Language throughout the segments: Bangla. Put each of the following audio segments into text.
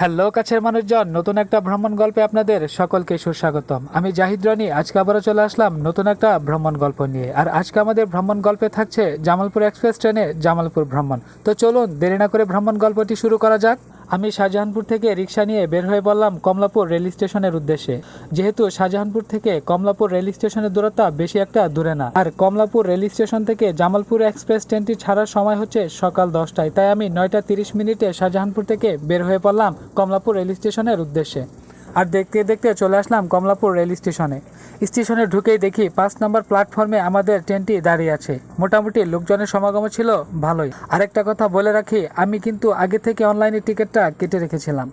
হ্যালো, কাছের মানুষজন, নতুন একটা ভ্রমণ গল্পে আপনাদের সকলকে সুস্বাগতম। আমি জাহিদ রনি, আজকে আবারও চলে আসলাম নতুন একটা ভ্রমণ গল্প নিয়ে। আর আজকে আমাদের ভ্রমণ গল্পে থাকছে জামালপুর এক্সপ্রেস ট্রেনে জামালপুর ভ্রমণ। তো চলুন, দেরি না করে ভ্রমণ গল্পটি শুরু করা যাক। আমি শাহজাহানপুর থেকে রিক্সা নিয়ে বের হয়ে পড়লাম কমলাপুর রেল স্টেশনের উদ্দেশ্যে। যেহেতু শাহজাহানপুর থেকে কমলাপুর রেল স্টেশনের দূরত্ব বেশি একটা দূরে না। আর কমলাপুর রেল স্টেশন থেকে জামালপুর এক্সপ্রেস ট্রেনটি ছাড়ার সময় হচ্ছে সকাল দশটায়। তাই আমি নয়টা তিরিশ মিনিটে শাহজাহানপুর থেকে বের হয়ে পড়লাম কমলাপুর রেল স্টেশনের উদ্দেশ্যে। আর দেখতে দেখতে চলে আসলাম কমলাপুর রেল স্টেশনে। স্টেশনে ঢুকেই দেখি পাঁচ নম্বর প্ল্যাটফর্মে আমাদের ট্রেনটি দাঁড়িয়ে আছে। মোটামুটি লোকজনের সমাগম ছিল ভালোই। আরেকটা কথা বলে রাখি, আমি কিন্তু আগে থেকে অনলাইনে টিকিটটা কেটে রেখেছিলাম।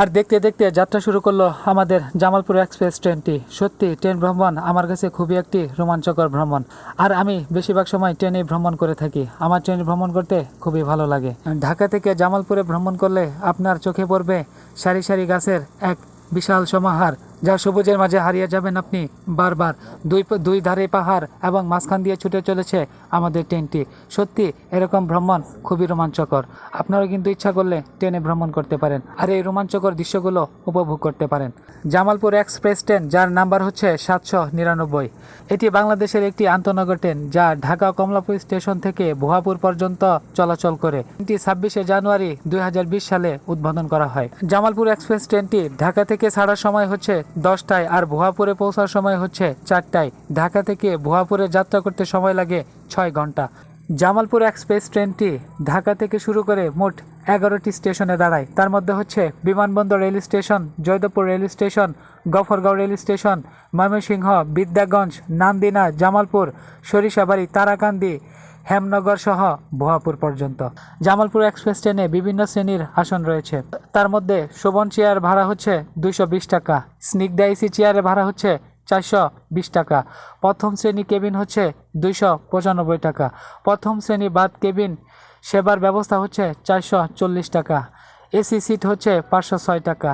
আর দেখতে দেখতে যাত্রা শুরু করল আমাদের জামালপুর এক্সপ্রেস ট্রেনটি। সত্যি, ট্রেন ভ্রমণ আমার কাছে খুবই একটি রোমাঞ্চকর ভ্রমণ। আর আমি বেশিরভাগ সময় ট্রেনে ভ্রমণ করে থাকি। আমার ট্রেনে ভ্রমণ করতে খুবই ভালো লাগে। ঢাকা থেকে জামালপুরে ভ্রমণ করলে আপনার চোখে পড়বে সারি সারি গাছের এক বিশাল সমাহার। যা সবুজের মাঝে হারিয়ে যাবেন আপনি। বারবার দুই দুই ধারে পাহাড় এবং মাঝখান দিয়ে ছুটে চলেছে আমাদের ট্রেনটি। সত্যি, এরকম ভ্রমণ খুবই রোমাঞ্চকর। আপনারা কিন্তু ইচ্ছা করলে ট্রেনে ভ্রমণ করতে পারেন আর এই রোমাঞ্চকর দৃশ্যগুলো উপভোগ করতে পারেন। জামালপুর এক্সপ্রেস ট্রেন, যার নাম্বার হচ্ছে সাতশো নিরানব্বই। এটি বাংলাদেশের একটি আন্তনগর ট্রেন, যা ঢাকা কমলাপুর স্টেশন থেকে ভুয়াপুর পর্যন্ত চলাচল করে। এটি ছাব্বিশে জানুয়ারি দুই হাজার বিশ সালে উদ্বোধন করা হয়। জামালপুর এক্সপ্রেস ট্রেনটি ঢাকা থেকে ছাড়ার সময় হচ্ছে দশটায় আর ভুয়াপুরে পৌঁছার সময় হচ্ছে চারটায়। ঢাকা থেকে ভুয়াপুরে যাত্রা করতে সময় লাগে ছয় ঘণ্টা। জামালপুর এক্সপ্রেস ট্রেনটি ঢাকা থেকে শুরু করে মোট এগারোটি স্টেশনে দাঁড়ায়। তার মধ্যে হচ্ছে বিমানবন্দর rail station, Joydebpur rail station, Gafargaon rail station, Mymensingh, Bidyaganj, Nandina, Jamalpur, Sarishabari, Tarakandi Hemnagar সহ ভুয়াপুর পর্যন্ত। জামালপুর এক্সপ্রেস ট্রেনে বিভিন্ন শ্রেণির আসন রয়েছে। তার মধ্যে শোভন চেয়ার ভাড়া হচ্ছে দুইশো বিশ টাকা স্নিগ্ধা এসি চেয়ারের ভাড়া হচ্ছে চারশো বিশ টাকা, প্রথম শ্রেণি কেবিন হচ্ছে দুইশো পঁচানব্বই টাকা, প্রথম শ্রেণি বাদ কেবিন সেবার ব্যবস্থা হচ্ছে চারশো চল্লিশ টাকা, এসি সিট হচ্ছে পাঁচশো ছয় টাকা